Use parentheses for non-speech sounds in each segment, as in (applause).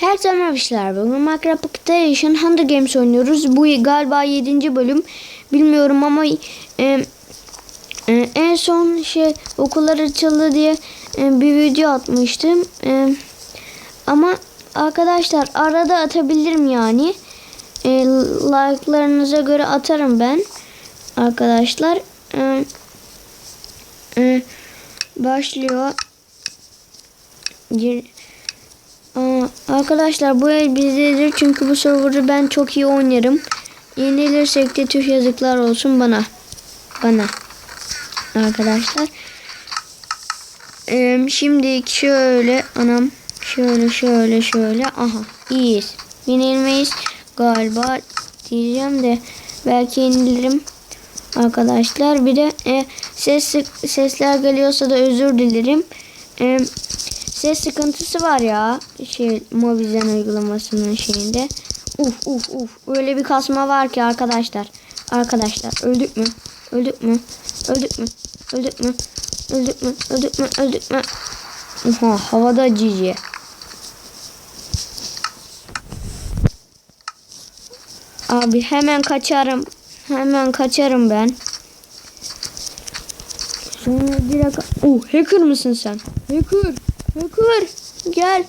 Herkese merhabalar. Bugün Minecraft Pocket Edition Hunger Games oynuyoruz. Bu galiba 7. bölüm. Bilmiyorum ama e, e, en son şey okullar açıldı diye e, bir video atmıştım. E, ama arkadaşlar arada atabilirim yani. E, like'larınıza göre atarım ben. Arkadaşlar. E, e, başlıyor. Gir- arkadaşlar bu el bizdedir çünkü bu server'ı ben çok iyi oynarım. Yenilirsek de tüh yazıklar olsun bana. Bana. Arkadaşlar. Ee, şimdi şöyle anam şöyle şöyle şöyle aha iyiyiz. Yenilmeyiz galiba diyeceğim de belki yenilirim. Arkadaşlar bir de e, ses sesler geliyorsa da özür dilerim. E, ses sıkıntısı var ya şey Mobizen uygulamasının şeyinde. Uf uf uf öyle bir kasma var ki arkadaşlar. Arkadaşlar öldük mü? Öldük mü? Öldük mü? Öldük mü? Öldük mü? Öldük mü? Öldük mü? Oha havada cici. Abi hemen kaçarım. Hemen kaçarım ben. Sonra direkt... Oh hacker mısın sen? Hacker. Hacker. Gel.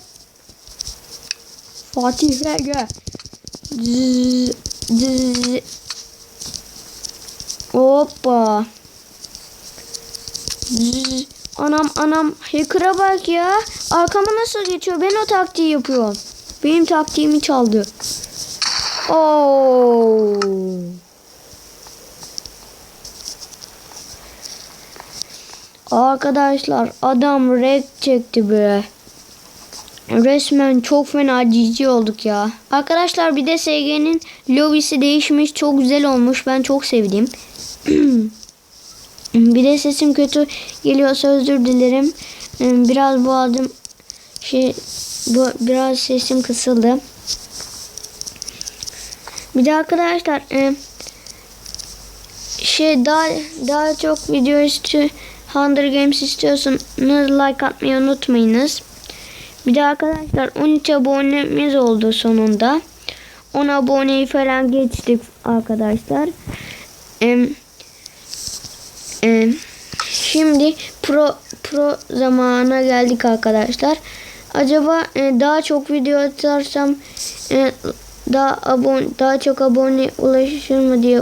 Fatih gel. Zzz, zzz. Hoppa. Zzz. Anam anam hacker'a bak ya. Arkama nasıl geçiyor? Ben o taktiği yapıyorum. Benim taktiğimi çaldı. Oo. Arkadaşlar adam rek çekti be. Resmen çok fena cici olduk ya. Arkadaşlar bir de SG'nin lobisi değişmiş. Çok güzel olmuş. Ben çok sevdim. (clears throat) bir de sesim kötü geliyorsa özür dilerim. Biraz boğazım şey bu biraz sesim kısıldı. Bir de arkadaşlar e, şey daha daha çok video istiyor Hunger Games istiyorsanız like atmayı unutmayınız. Bir de arkadaşlar 13 abonemiz oldu sonunda. 10 aboneyi falan geçtik arkadaşlar. Ee, e, şimdi pro pro zamana geldik arkadaşlar. Acaba e, daha çok video atarsam e, daha abone daha çok abone ulaşır mı diye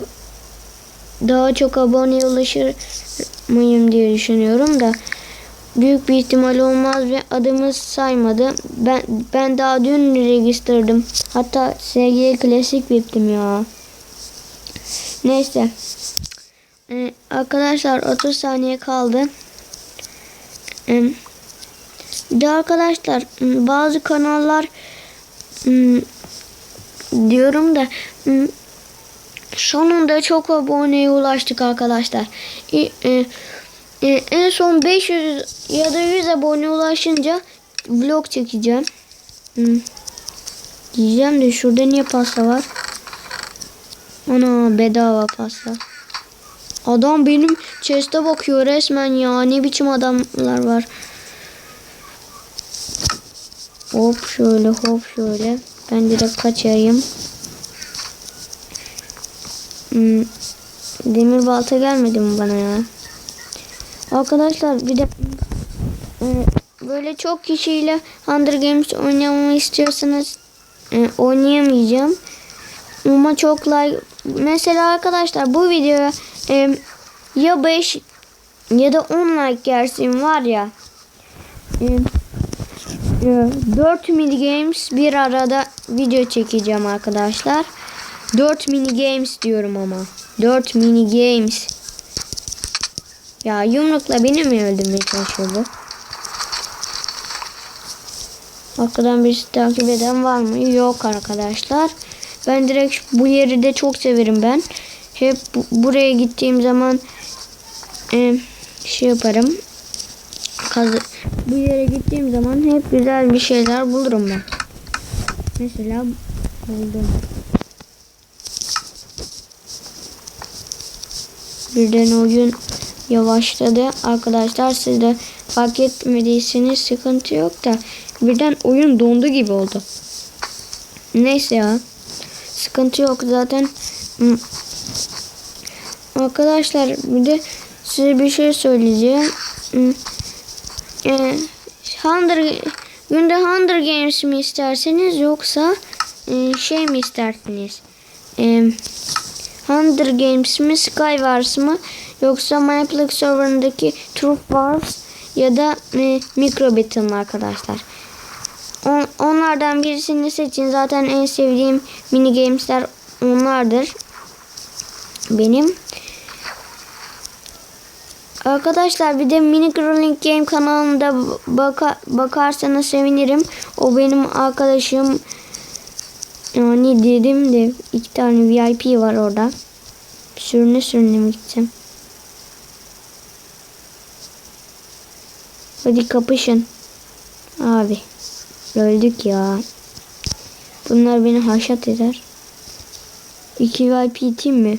daha çok abone ulaşır mıyım diye düşünüyorum da büyük bir ihtimal olmaz ve adımı saymadı. Ben ben daha dün registerdim. Hatta SG klasik biptim ya. Neyse. Ee, arkadaşlar 30 saniye kaldı. Ee, de arkadaşlar bazı kanallar hmm, diyorum da hmm, sonunda çok aboneye ulaştık arkadaşlar. E, e, e, en son 500 ya da 100 abone ulaşınca vlog çekeceğim. Hmm. Diyeceğim de şurada niye pasta var? Ana bedava pasta. Adam benim chest'e bakıyor resmen ya. Ne biçim adamlar var. Hop şöyle hop şöyle. Ben direkt kaçayım. Hmm. Demir balta gelmedi mi bana ya? Arkadaşlar bir de e, böyle çok kişiyle Hunger Games oynamamı istiyorsanız e, oynayamayacağım. Ama çok like mesela arkadaşlar bu videoya e, ya 5 ya da 10 like gelsin var ya e, e, 4 mini games bir arada video çekeceğim arkadaşlar. 4 mini games diyorum ama. 4 mini games. Ya yumrukla beni mi öldürmeye çalışıyor bu? Arkadan birisi takip eden var mı? Yok arkadaşlar. Ben direkt bu yeri de çok severim ben. Hep bu, buraya gittiğim zaman e, şey yaparım. Kazı, bu yere gittiğim zaman hep güzel bir şeyler bulurum ben. Mesela buldum. Birden oyun yavaşladı. Arkadaşlar siz de fark etmediyseniz sıkıntı yok da birden oyun dondu gibi oldu. Neyse ya. Sıkıntı yok zaten. Hmm. Arkadaşlar bir de size bir şey söyleyeceğim. Hmm. Ee, Hunger, günde Hunger Games mi isterseniz yoksa e, şey mi istersiniz? Ee, Hunger Games mi Skywars mı yoksa Mineplex serverındaki Truth Wars ya da e, Micro Battle mı arkadaşlar? On, onlardan birisini seçin. Zaten en sevdiğim mini gamesler onlardır. Benim. Arkadaşlar bir de Mini Growling Game kanalında baka, bakarsanız sevinirim. O benim arkadaşım. Yani dedim de iki tane VIP var orada. Sürüne sürüne gideceğim? Hadi kapışın. Abi. Öldük ya. Bunlar beni haşat eder. İki VIP team mi?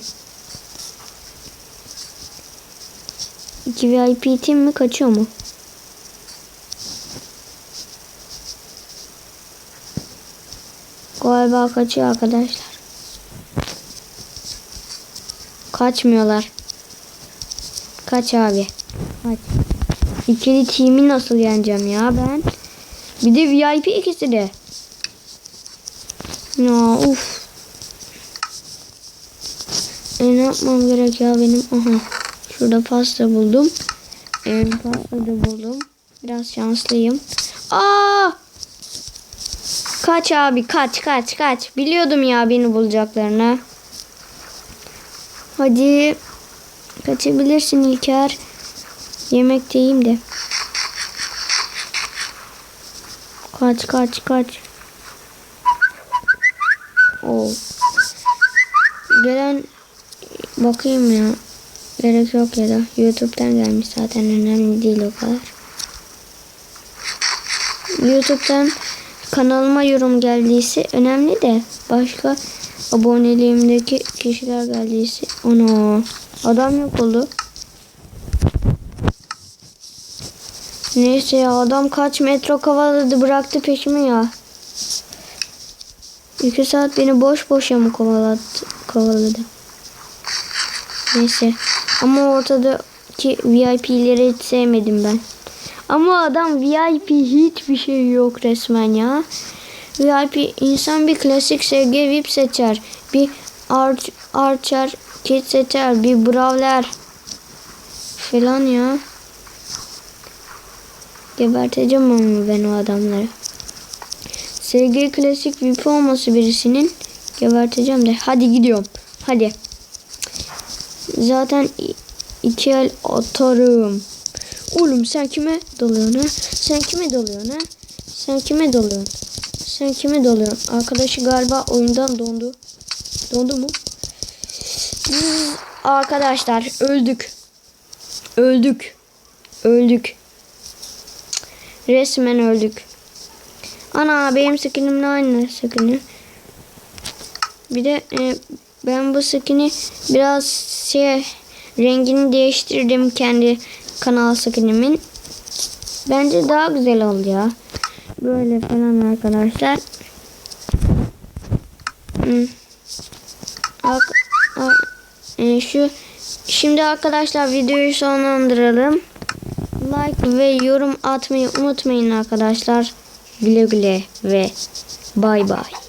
İki VIP team mi kaçıyor mu? Galiba kaçıyor arkadaşlar. Kaçmıyorlar. Kaç abi. Kaç. İkili team'i nasıl yeneceğim ya ben? Bir de VIP ikisi de. Ya uf. E ne yapmam gerek ya benim? Aha. Şurada pasta buldum. E, pasta buldum. Biraz şanslıyım. Aa! Kaç abi kaç kaç kaç. Biliyordum ya beni bulacaklarını. Hadi. Kaçabilirsin İlker. Yemekteyim de. Kaç kaç kaç. Oo. Gelen bakayım ya. Gerek yok ya da YouTube'dan gelmiş zaten önemli değil o kadar. YouTube'dan kanalıma yorum geldiyse önemli de başka aboneliğimdeki kişiler geldiyse onu adam yok oldu. Neyse ya adam kaç metro kovaladı bıraktı peşimi ya. İki saat beni boş boşa mı kovaladı? kovaladı. Neyse. Ama ortadaki VIP'leri hiç sevmedim ben. Ama adam VIP hiçbir şey yok resmen ya. VIP insan bir klasik SG VIP seçer. Bir Arch, Archer kit seçer. Bir Brawler falan ya. Geberteceğim onu ben o adamları. SG klasik VIP olması birisinin geberteceğim de. Hadi gidiyorum. Hadi. Zaten iki el atarım. Oğlum sen kime dalıyorsun ha? Sen kime dalıyorsun ha? Sen kime dalıyorsun? Sen kime dalıyorsun? Arkadaşı galiba oyundan dondu. Dondu mu? Arkadaşlar öldük. Öldük. Öldük. Resmen öldük. Ana benim skinimle aynı skini. Bir de e, ben bu skini biraz şey rengini değiştirdim kendi kanal skinimin. Bence daha güzel oldu ya. Böyle falan arkadaşlar. Hmm. Ak e, şu şimdi arkadaşlar videoyu sonlandıralım. Like ve yorum atmayı unutmayın arkadaşlar. Güle güle ve bay bay.